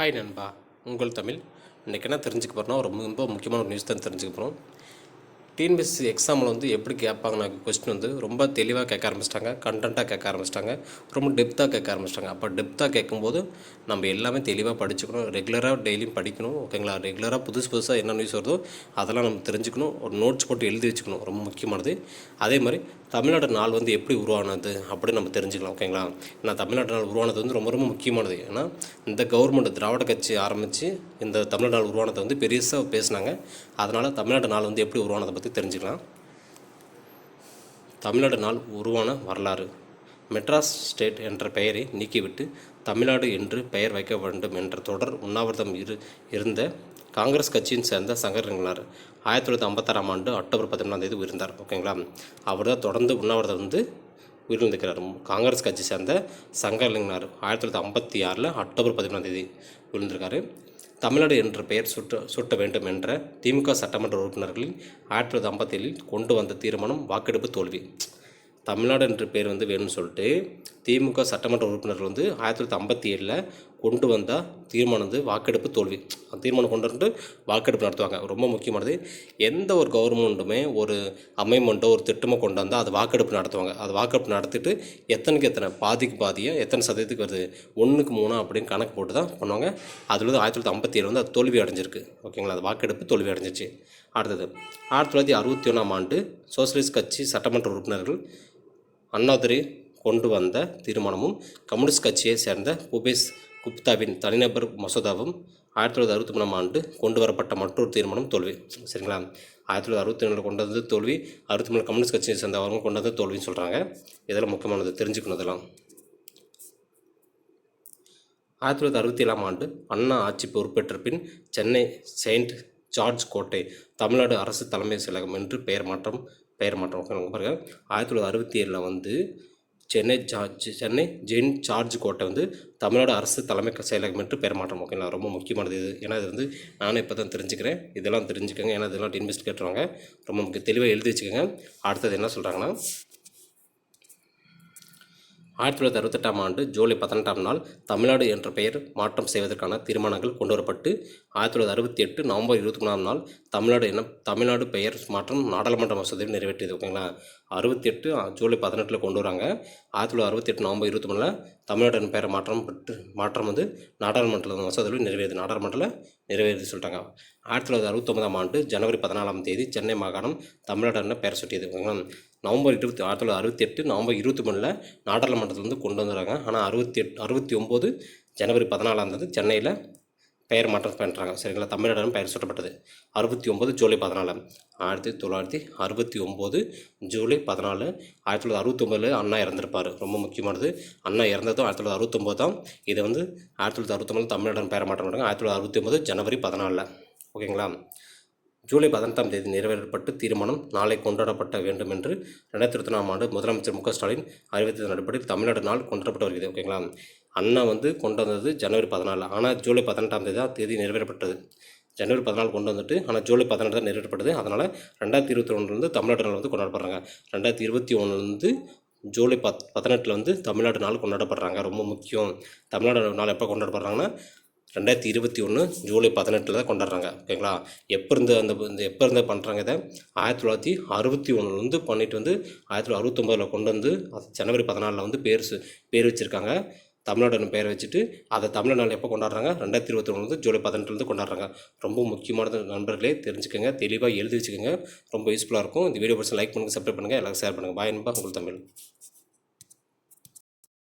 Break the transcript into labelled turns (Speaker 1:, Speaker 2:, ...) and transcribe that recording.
Speaker 1: Hi நண்பா உங்கள் தமிழ். இன்றைக்கி என்ன தெரிஞ்சுக்க போகிறோம்னா ஒரு ரொம்ப முக்கியமான ஒரு நியூஸ் தான் தெரிஞ்சுக்க போகிறோம் டிஎன்பிஎஸ்சி எக்ஸாமில் வந்து எப்படி கேட்பாங்கன்னா கொஸ்டின் வந்து ரொம்ப தெளிவாக கேட்க ஆரம்பிச்சிட்டாங்க கண்டென்ட்டாக கேட்க ஆரம்பிச்சிட்டாங்க ரொம்ப டெப்த்தாக கேட்க ஆரம்பிச்சிட்டாங்க. அப்போ டெப்த்தாக கேட்கும்போது நம்ம எல்லாமே தெளிவாக படிச்சுக்கணும் ரெகுலராக டெய்லியும் படிக்கணும் ஓகேங்களா ரெகுலராக புதுசு புதுசாக என்ன நியூஸ் வருதோ அதெல்லாம் நம்ம தெரிஞ்சுக்கணும் ஒரு நோட்ஸ் போட்டு எழுதி வச்சுக்கணும் ரொம்ப முக்கியமானது. அதே மாதிரி தமிழ்நாடு நாள் வந்து எப்படி உருவானது அப்படின்னு நம்ம தெரிஞ்சுக்கலாம் ஓகேங்களா ஏன்னா தமிழ்நாடு நாள் உருவானது வந்து ரொம்ப ரொம்ப முக்கியமானது. ஏன்னா இந்த கவர்மெண்ட் திராவிட கட்சி ஆரம்பித்து இந்த தமிழ்நாடு நாள் உருவானதை வந்து பெருசாக பேசினாங்க. அதனால் தமிழ்நாடு நாள் வந்து எப்படி உருவானதை பற்றி தெரிஞ்சுக்கலாம். தமிழ்நாடு நாள் உருவான வரலாறு. மெட்ராஸ் ஸ்டேட் என்ற பெயரை நீக்கிவிட்டு தமிழ்நாடு என்று பெயர் வைக்க வேண்டும் என்ற தொடர் உண்ணாவிரதம் இரு இருந்த காங்கிரஸ் கட்சியின் சேர்ந்த சங்கரங்களார் ஆயிரத்தி தொள்ளாயிரத்தி ஐம்பத்தாறாம் ஆண்டு அக்டோபர் பதினொன்றாம் தேதி உயிர்ந்தார். ஓகேங்களா? அவர் தான் தொடர்ந்து உண்ணாவிரதம் வந்து உயிரிழந்திருக்கிறார் காங்கிரஸ் கட்சி சேர்ந்த சங்கரலிங்கனார் ஆயிரத்தி தொள்ளாயிரத்தி ஐம்பத்தி ஆறில் அக்டோபர் பதினொன்றாம் தேதி விழுந்திருக்காரு தமிழ்நாடு என்ற பெயர் சுட்ட சூட்ட வேண்டும் என்ற திமுக சட்டமன்ற உறுப்பினர்களின் ஆயிரத்தி தொள்ளாயிரத்தி ஐம்பத்தேழில் கொண்டு வந்த தீர்மானம் வாக்கெடுப்பு தோல்வி. தமிழ்நாடு என்ற பேர் வந்து வேணும்னு சொல்லிட்டு திமுக சட்டமன்ற உறுப்பினர்கள் வந்து ஆயிரத்தி தொள்ளாயிரத்தி ஐம்பத்தி ஏழில் கொண்டு வந்தால் தீர்மானம் வந்து வாக்கெடுப்பு தோல்வி. அந்த தீர்மானம் கொண்டு வந்து வாக்கெடுப்பு நடத்துவாங்க. ரொம்ப முக்கியமானது எந்த ஒரு கவர்மெண்ட்டுமே ஒரு அமைமெண்ட்டோ ஒரு திட்டமோ கொண்டு வந்தால் அது வாக்கெடுப்பு நடத்துவாங்க. அது வாக்கெடுப்பு நடத்திட்டு எத்தனைக்கு எத்தனை பாதிக்கு பாதியாக எத்தனை சதவீதத்துக்கு வருது ஒன்றுக்கு மூணு அப்படின்னு கணக்கு போட்டு தான் பண்ணுவாங்க. அதில் வந்து ஆயிரத்தி தொள்ளாயிரத்தி ஐம்பத்தி ஏழு வந்து அது தோல்வி அடைஞ்சிருக்கு. ஓகேங்களா அது வாக்கெடுப்பு தோல்வி அடைஞ்சிச்சு. அடுத்தது ஆயிரத்தி தொள்ளாயிரத்தி அறுபத்தி ஒன்றாம் ஆண்டு சோசியலிஸ்ட் கட்சி சட்டமன்ற உறுப்பினர்கள் அண்ணாதுரை கொண்டு வந்த தீர்மானமும் கம்யூனிஸ்ட் கட்சியை சேர்ந்த பூபேஷ் குப்தாவின் தனிநபர் மசோதாவும் ஆயிரத்தி தொள்ளாயிரத்தி அறுபத்தி மூணாம் ஆண்டு கொண்டு வரப்பட்ட மற்றொரு தீர்மானம் தோல்வி. சரிங்களா? ஆயிரத்தி தொள்ளாயிரத்தி அறுபத்தி ரெண்டில் கொண்டு வந்தது தோல்வி அறுபத்தி மூணு கம்யூனிஸ்ட் கட்சியை சேர்ந்தவங்க கொண்டு வந்தது தோல்வின்னு சொல்கிறாங்க இதெல்லாம் முக்கியமானது தெரிஞ்சுக்கணும் ஆயிரத்தி தொள்ளாயிரத்தி அறுபத்தி ஏழாம் ஆண்டு அண்ணா ஆட்சி பொறுப்பேற்ற பின் சென்னை செயின்ட் ஜார்ஜ் கோட்டை தமிழ்நாடு அரசு தலைமை செயலகம் என்று பெயர் மாற்றம் பெயர் மாற்றம். பாருங்கள் ஆயிரத்தி தொள்ளாயிரத்தி அறுபத்தி ஏழில் வந்து Chennai George Chennai saint George கோட்டை வந்து தமிழ்நாடு அரசு தலைமை செயலகம் என்று பெற மாற்றம். ஓகேங்களா ரொம்ப முக்கியமானது இது. ஏன்னா இது வந்து நானும் இப்போ தான் தெரிஞ்சுக்கிறேன். இதெல்லாம் தெரிஞ்சுக்கோங்க. ஏன்னா இதெல்லாம் இன்வெஸ்ட் கேட்டுருவாங்க. ரொம்ப முக்கிய தெளிவாக எழுதி வச்சுக்கோங்க. அடுத்தது என்ன சொல்கிறாங்கன்னா ஆயிரத்தி தொள்ளாயிரத்தி அறுபத்தெட்டாம் ஆண்டு ஜூலை பதினெட்டாம் நாள் தமிழ்நாடு என்ற பெயர் மாற்றம் செய்வதற்கான தீர்மானங்கள் கொண்டு வரப்பட்டு ஆயிரத்தி தொள்ளாயிரத்தி அறுபத்தி எட்டு நவம்பர் இருபத்தி மூணாம் நாள் தமிழ்நாடு என தமிழ்நாடு பெயர் மாற்றம் நாடாளுமன்ற மசோதையில் நிறைவேற்றியது ஓகேங்களா? அறுபத்தி எட்டு ஜூலை பதினெட்டில் கொண்டு வராங்க. ஆயிரத்தி தொள்ளாயிரத்தி அறுபத்தி எட்டு நவம்பர் இருபத்தி மூணில் தமிழ்நாடு பெயர் மாற்றம் பெற்று மாற்றம் வந்து நாடாளுமன்ற மசோதையில் நிறைவேறுது நாடாளுமன்றத்தில் நிறைவேறுது சொல்லிட்டாங்க. ஆயிரத்தி தொள்ளாயிரத்தி அறுபத்தொன்பதாம் ஆண்டு ஜனவரி பதினாலாம் தேதி சென்னை மாகாணம் தமிழ்நாடு என பெயர் சுட்டியது நவம்பர் இருபத்தி ஆயிரத்தி தொள்ளாயிரத்தி அறுபத்தி எட்டு நவம்பர் இருபத்தி மூணில் நாடாளுமன்றத்தில் வந்து கொண்டு வந்துடுறாங்க ஆனால் அறுபத்தி எட் அறுபத்தி ஒம்பது ஜனவரி பதினாலாம் தேதி சென்னையில் பெயர் மாற்றம் பண்ணுறாங்க சரிங்களா? தமிழ்நாடு பெயர் சூட்டப்பட்டது. அறுபத்தி ஒம்பது ஜூலை பதினாலு. ஆயிரத்தி தொள்ளாயிரத்தி அறுபத்தி ஒம்பது ஜூலை பதினாலு. ஆயிரத்தி தொள்ளாயிரத்தி அறுபத்தொம்பதில் அண்ணா இறந்துருப்பார். ரொம்ப முக்கியமானது. அண்ணா இறந்ததும் ஆயிரத்தி தொள்ளாயிரத்தி அறுபத்தொம்போது தான். இதை வந்து ஆயிரத்தி தொள்ளாயிரத்தி அறுபத்தொம்பது தமிழ்நாடு பெயர் மாற்றம் பண்ணுறாங்க ஆயிரத்தி தொள்ளாயிரத்தி அறுபத்தி ஒம்பது ஜனவரி பதினாலில். ஓகேங்களா? ஜூலை பதினெட்டாம் தேதி நிறைவேற்றப்பட்டு தீர்மானம் நாளை கொண்டாடப்பட வேண்டும் என்று ரெண்டாயிரத்தி இருபத்தி நாலாம் ஆண்டு முதலமைச்சர் மு க ஸ்டாலின் அறிவித்ததன் அடிப்படையில் தமிழ்நாடு நாள் கொண்டாடப்பட்டு வருகிறது ஓகேங்களா? அண்ணா வந்து கொண்டு வந்தது ஜனவரி பதினாலு ஆனால் ஜூலை பதினெட்டாம் தேதி தான் தேதி நிறைவேறப்பட்டது. ஜனவரி பதினாலு கொண்டு வந்துட்டு ஆனால் ஜூலை பதினெட்டு தான் நிறைவேற்றப்பட்டது அதனால் ரெண்டாயிரத்தி இருபத்தி ஒன்றுலேருந்து தமிழ்நாடு நாள் வந்து கொண்டாடப்படுறாங்க. ரெண்டாயிரத்தி இருபத்தி ஒன்றுலேருந்து ஜூலை பத் பதினெட்டில் வந்து தமிழ்நாடு நாள் கொண்டாடப்படுறாங்க ரொம்ப முக்கியம். தமிழ்நாடு நாள் எப்போ கொண்டாடப்படுறாங்கன்னா ரெண்டாயிரத்தி இருபத்தி ஒன்று ஜூலை பதினெட்டில் தான் கொண்டாடுறாங்க ஓகேங்களா? எப்போ இருந்து அந்த இந்த எப்போ இருந்து பண்ணுறாங்க இதை? ஆயிரத்தி தொள்ளாயிரத்தி அறுபத்தி ஒன்றுலேருந்து பண்ணிட்டு வந்து ஆயிரத்தி தொள்ளாயிரத்தி அறுபத்தொம்பதில் கொண்டு வந்து அது ஜனவரி பதினாலில் வந்து பேர் சு- பேர் வச்சுருக்காங்க. தமிழ்நாடு பேரை வச்சுட்டு அதை தமிழ்நாடு எப்போ கொண்டாடுறாங்க? ரெண்டாயிரத்தி இருபத்தி ஒன்றுலேருந்து ஜூலை பதினெட்டுலேருந்து கொண்டாடுறாங்க. ரொம்ப முக்கியமானது நண்பர்களே தெரிஞ்சுக்கோங்க தெளிவாக எழுதி வச்சுக்கோங்க. ரொம்ப யூஸ்ஃபுல்லாக இருக்கும். இந்த வீடியோ பிடிச்சி லைக் பண்ணுங்கள் சப்ஸ்கிரைப் பண்ணுங்கள் எல்லாரும் ஷேர் பண்ணுங்கள் பாய் நண்பா உங்கள் தமிழ்.